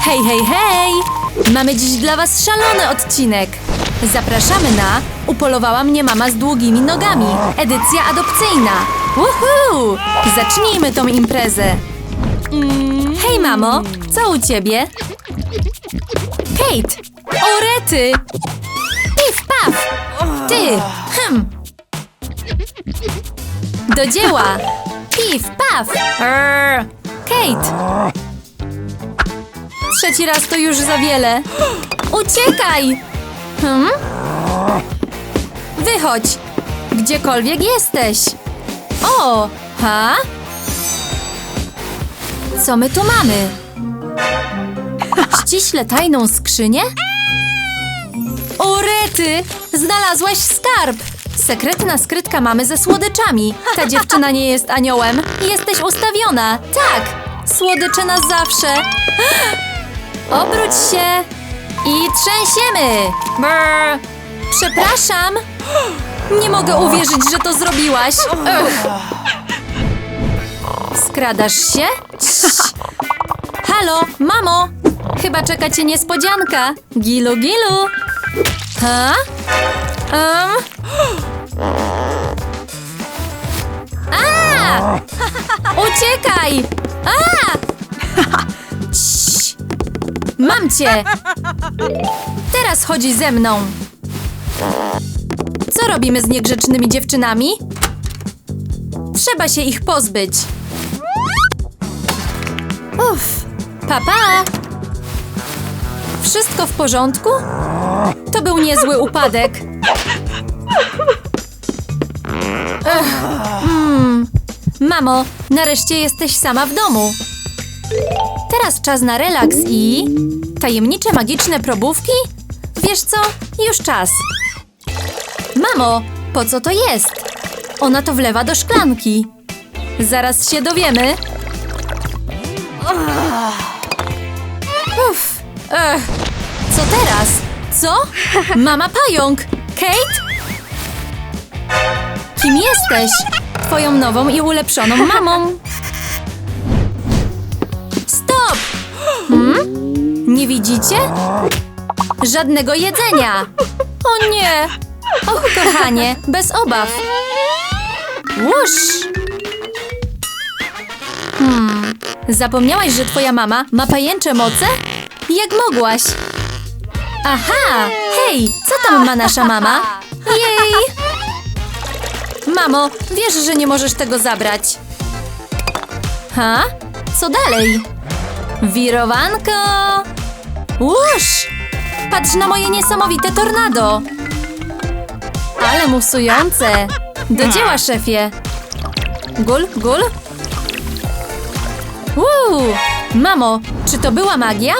Hej, hej, hej! Mamy dziś dla Was szalony odcinek. Zapraszamy na Upolowała mnie mama z długimi nogami. Edycja adopcyjna. Woohoo! Zacznijmy tą imprezę. Hej, mamo, co u ciebie? Kate! O, rety! Pif, paf! Ty! Hm! Do dzieła! Pif, paf! Kate! Trzeci raz to już za wiele. Uciekaj! Hmm? Wychodź! Gdziekolwiek jesteś. O! Ha? Co my tu mamy? Ściśle tajną skrzynię? O rety! Znalazłaś skarb! Sekretna skrytka mamy ze słodyczami. Ta dziewczyna nie jest aniołem. Jesteś ustawiona. Tak! Słodycze na zawsze. Obróć się i trzęsiemy. Brr. Przepraszam. Nie mogę uwierzyć, że to zrobiłaś. Skradasz się? Cii. Halo, mamo! Chyba czeka cię niespodzianka. Gilu, gilu. Ha? Um. A! Uciekaj! A! Mam cię! Teraz chodzi ze mną. Co robimy z niegrzecznymi dziewczynami? Trzeba się ich pozbyć. Uff, papa! Wszystko w porządku? To był niezły upadek. Mm. Mamo, nareszcie jesteś sama w domu. Teraz czas na relaks i... Tajemnicze magiczne probówki? Wiesz co? Już czas. Mamo, po co to jest? Ona to wlewa do szklanki. Zaraz się dowiemy. Uff. Ech. Co teraz? Co? Mama pająk! Kate? Kim jesteś? Twoją nową i ulepszoną mamą. Hmm? Nie widzicie? Żadnego jedzenia. O nie! Och, kochanie, bez obaw. Łusz! Hmm, zapomniałaś, że twoja mama ma pajęcze moce? Jak mogłaś? Aha! Hej, co tam ma nasza mama? Jej! Mamo, wiesz, że nie możesz tego zabrać. Ha? Co dalej? Wirowanko! Łusz! Patrz na moje niesamowite tornado! Ale musujące! Do dzieła, szefie! Gul, gul? Uuu! Mamo, czy to była magia?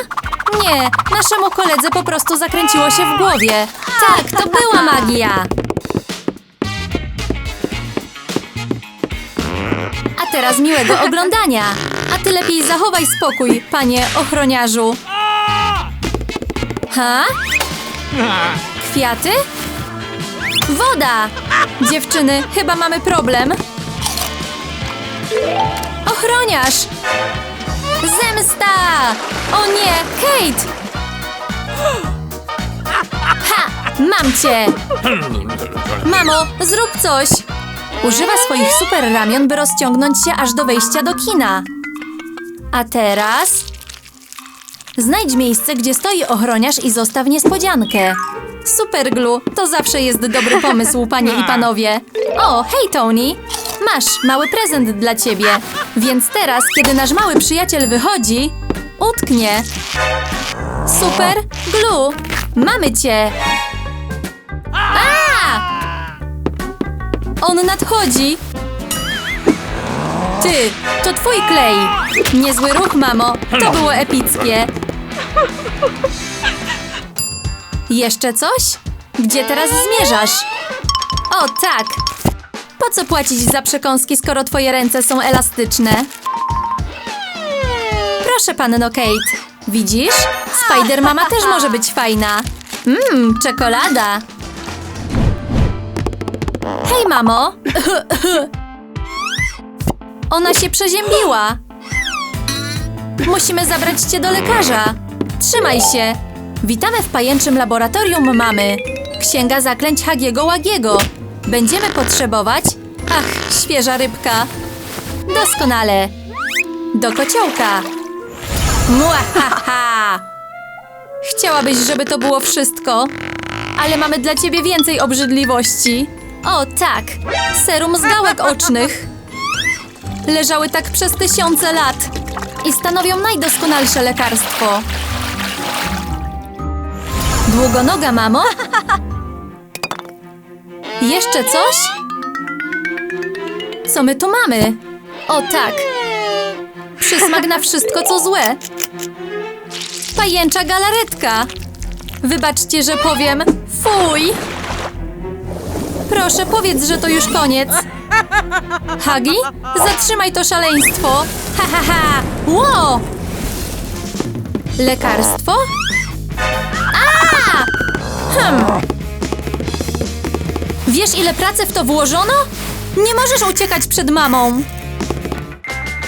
Nie, naszemu koledze po prostu zakręciło się w głowie. Tak, to była magia! A teraz miłego oglądania! A ty lepiej zachowaj spokój, panie ochroniarzu. Ha? Kwiaty? Woda! Dziewczyny, chyba mamy problem. Ochroniarz! Zemsta! O nie, Kate! Ha! Mam cię! Mamo, zrób coś! Używa swoich super ramion, by rozciągnąć się aż do wejścia do kina. A teraz... Znajdź miejsce, gdzie stoi ochroniarz i zostaw niespodziankę. Super Glu, to zawsze jest dobry pomysł, panie i panowie. O, hej Tony! Masz mały prezent dla ciebie. Więc teraz, kiedy nasz mały przyjaciel wychodzi, utknie. Super Glu, mamy cię! A! On nadchodzi! Ty, to twój klej! Niezły ruch, mamo! To było epickie! Jeszcze coś? Gdzie teraz zmierzasz? O, tak! Po co płacić za przekąski, skoro twoje ręce są elastyczne? Proszę, panno Kate. Widzisz? Spider Mama też może być fajna. Mmm, czekolada. Hej, mamo! Ona się przeziębiła. Musimy zabrać cię do lekarza. Trzymaj się! Witamy w pajęczym laboratorium mamy. Księga zaklęć Hagiego Łagiego. Będziemy potrzebować... Ach, świeża rybka. Doskonale. Do kociołka. Muahaha! Chciałabyś, żeby to było wszystko? Ale mamy dla ciebie więcej obrzydliwości. O, tak. Serum z gałek ocznych. Leżały tak przez tysiące lat i stanowią najdoskonalsze lekarstwo. Długonoga, mamo? Jeszcze coś? Co my tu mamy? O tak. Przysmak na wszystko, co złe. Pajęcza galaretka. Wybaczcie, że powiem fuj. Proszę, powiedz, że to już koniec. Hagi? Zatrzymaj to szaleństwo. Ha, ha, ha. Ło! Lekarstwo? A! Hmm. Wiesz, ile pracy w to włożono? Nie możesz uciekać przed mamą.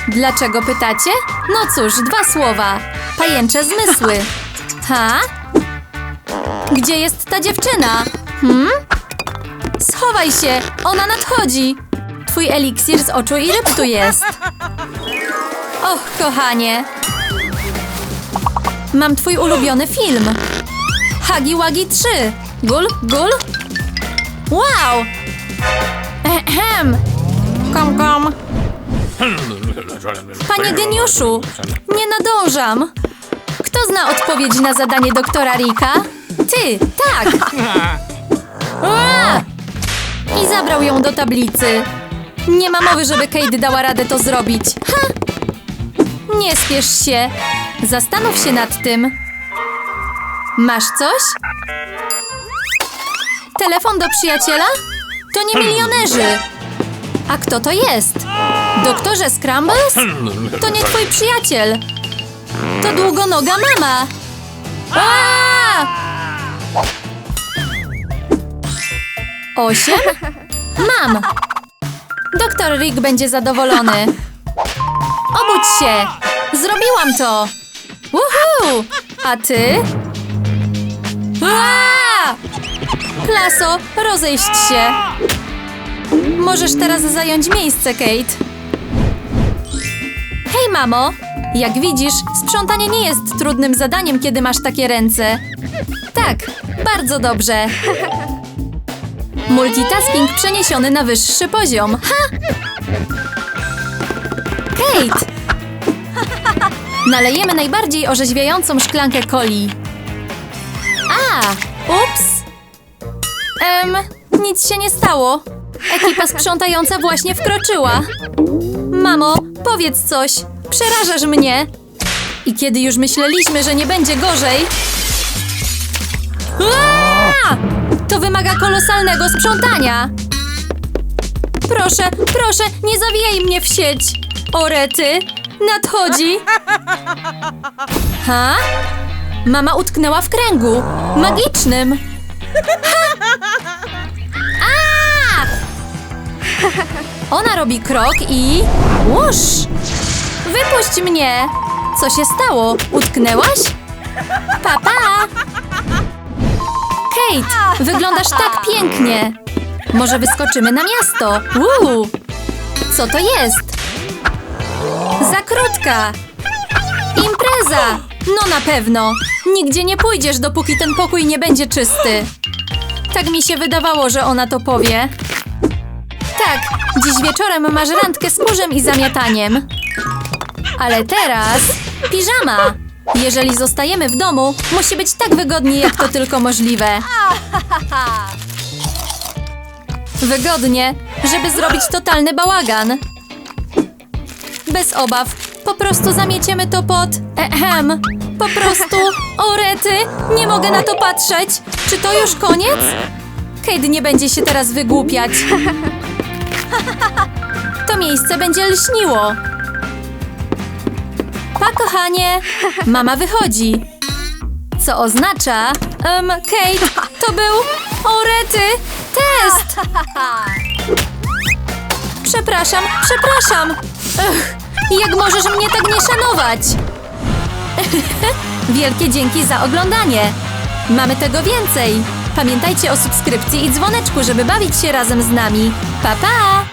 Dlaczego pytacie? No cóż, dwa słowa. Pajęcze zmysły. Ha? Gdzie jest ta dziewczyna? Hmm? Schowaj się, ona nadchodzi. Twój eliksir z oczu i ryb tu jest. Och, kochanie. Mam twój ulubiony film. Hagi Wagi 3. Gul, gul. Wow! Ehem. Kom, kom. Panie geniuszu, nie nadążam. Kto zna odpowiedź na zadanie doktora Rika? Ty, tak. I zabrał ją do tablicy. Nie ma mowy, żeby Kate dała radę to zrobić. Ha! Nie spiesz się. Zastanów się nad tym. Masz coś? Telefon do przyjaciela? To nie milionerzy. A kto to jest? Doktorze Scrambles? To nie twój przyjaciel. To długonoga mama. A! Osiem? Mam. Doktor Rick będzie zadowolony. Obudź się. Zrobiłam to. Woohoo! A ty? A! Klaso, rozejść się. Możesz teraz zająć miejsce, Kate. Hej, mamo! Jak widzisz, sprzątanie nie jest trudnym zadaniem, kiedy masz takie ręce. Tak, bardzo dobrze. Multitasking przeniesiony na wyższy poziom. Ha! Kate! Nalejemy najbardziej orzeźwiającą szklankę coli. A! Ups! Em, nic się nie stało. Ekipa sprzątająca właśnie wkroczyła. Mamo, powiedz coś. Przerażasz mnie. I kiedy już myśleliśmy, że nie będzie gorzej... Aaa! To wymaga kolosalnego sprzątania. Proszę, proszę, nie zawijaj mnie w sieć. Orety, nadchodzi. Ha? Mama utknęła w kręgu. Magicznym. Ha! A! Ona robi krok i... Łusz! Wypuść mnie! Co się stało? Utknęłaś? Papa! Kate, wyglądasz tak pięknie. Może wyskoczymy na miasto? Uuu! Co to jest? Za krótka! Impreza! No na pewno! Nigdzie nie pójdziesz, dopóki ten pokój nie będzie czysty. Tak mi się wydawało, że ona to powie. Tak, dziś wieczorem masz randkę z kurzem i zamiataniem. Ale teraz piżama. Jeżeli zostajemy w domu, musi być tak wygodnie, jak to tylko możliwe. Wygodnie, żeby zrobić totalny bałagan. Bez obaw, po prostu zamieciemy to pod... Ehem, po prostu... O rety, nie mogę na to patrzeć. Czy to już koniec? Kate nie będzie się teraz wygłupiać. To miejsce będzie lśniło. Pa, kochanie! Mama wychodzi. Co oznacza... Um, Kate, to był... O rety! Test! Przepraszam, przepraszam! Jak możesz mnie tak nie szanować? Wielkie dzięki za oglądanie. Mamy tego więcej. Pamiętajcie o subskrypcji i dzwoneczku, żeby bawić się razem z nami. Pa pa!